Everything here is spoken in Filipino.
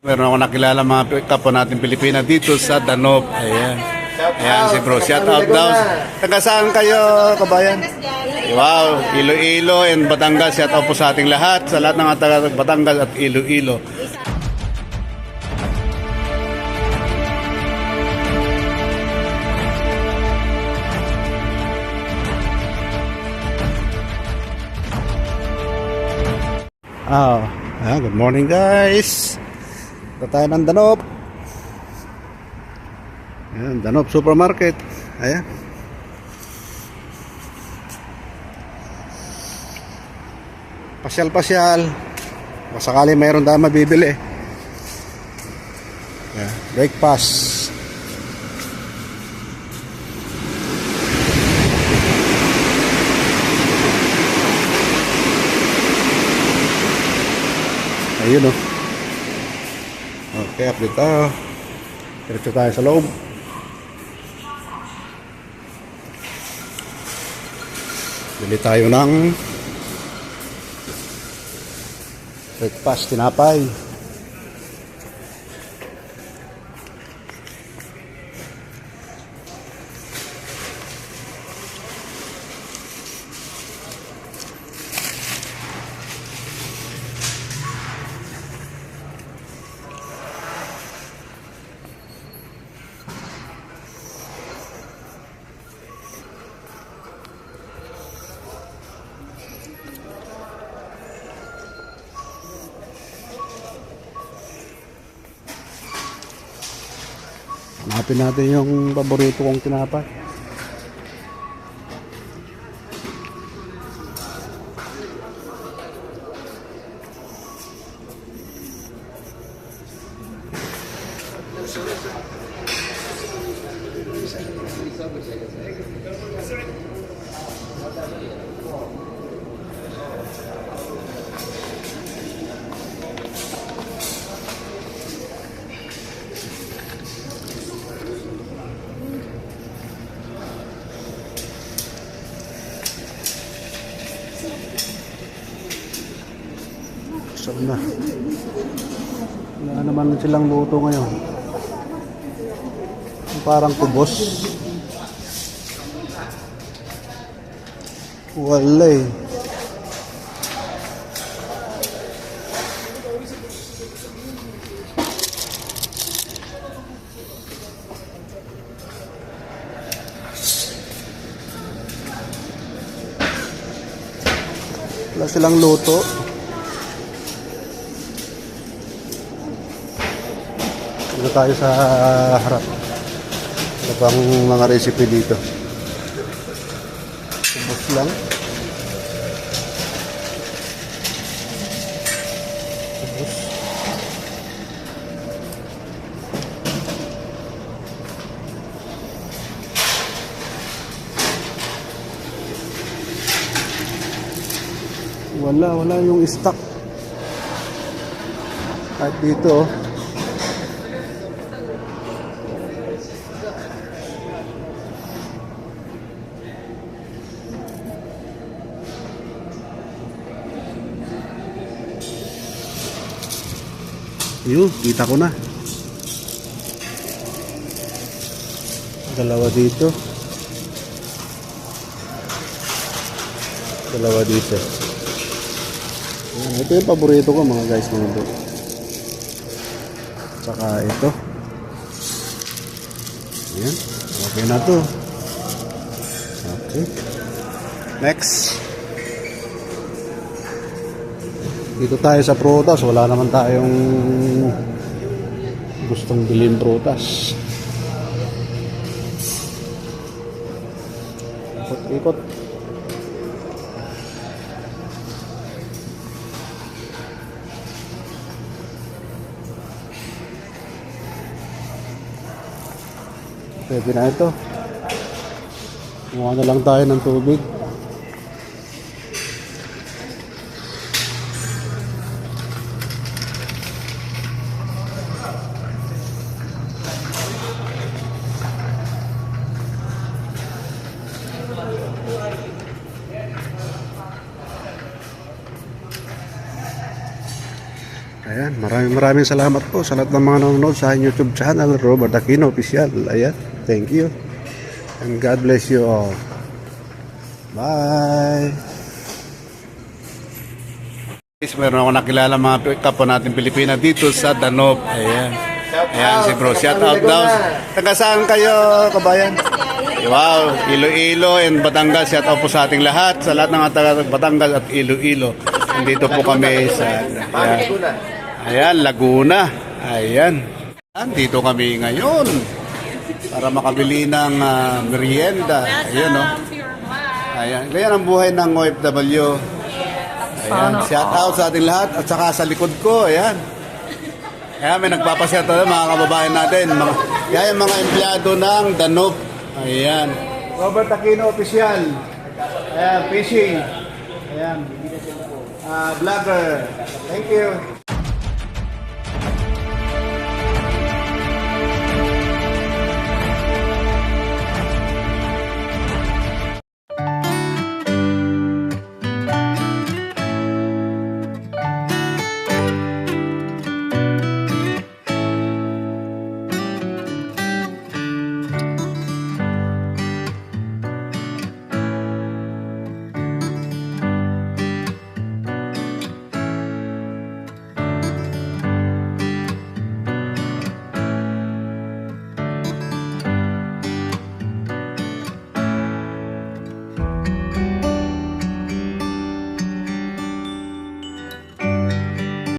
Meron ako nakilala mga kapwa natin Pilipina dito sa Danop. Ayan. Ayan si bro. Shout out daw. Taga saan kayo, kabayan? Wow, Iloilo and Batangas. Shout out po sa ating lahat. Sa lahat ng taga Batangas at Iloilo. Ah, ah, good morning guys. Ito tayo ng Danop. Ayan, Danop Supermarket. Ayan. Pasyal-pasyal. Baka sakali mayroon tayo mabibili. Ayan, breakfast. Ayun oh. Okay, update tayo. Diretso tayo sa loob. Bili tayo ng breakfast, tinapay. Hanapin natin yung paborito kong tinapay. Saan na? Wala naman silang luto ngayon. Parang kubos. Wala eh. Wala silang luto. Dito tayo sa harap. Ano bang mga recipe dito? Ubus lang. Ubus. Wala, wala yung stock. Kahit dito, oh. Yun, kita ko na. Dalawa dito. Dalawa dito. Yan, ito yung paborito ko mga guys mga bro. Tsaka ito. Yan. Okay na to. Okay. Next. Dito tayo sa prutas. Wala naman tayong gustong bilhin prutas. Ikot-ikot. Pwede na ito. Kumuha na lang tayo ng tubig. Ayan. Maraming maraming salamat po sa lahat ng mga nanonood sa YouTube channel, Robert Aquino Official. Ayan, thank you. And God bless you all. Bye! Guys, meron ako nakilala mga kapwa natin Pilipina dito sa Danop. Ayan. Ayan si bro. Shout out daw. Taga saan kayo, kabayan? Wow, Iloilo and Batangas. Shout out po sa ating lahat. Sa lahat ng Batangas at Iloilo. Nandito po kami sa ayan. Ayan, Laguna. Ayan. Dito kami ngayon para makabili ng ah, merienda. Ayan, no? Ayan. Ganyan ang buhay ng OFW. Ayan, shout out sa ating lahat at saka sa likod ko, ayan. Ayan, may nagpapashout out mga kababayan natin. Mga, yan yung mga empleyado ng Danube. Ayan. Robert Aquino Official. Ayan, fishing. Ayan. Ah, vlogger. Thank you.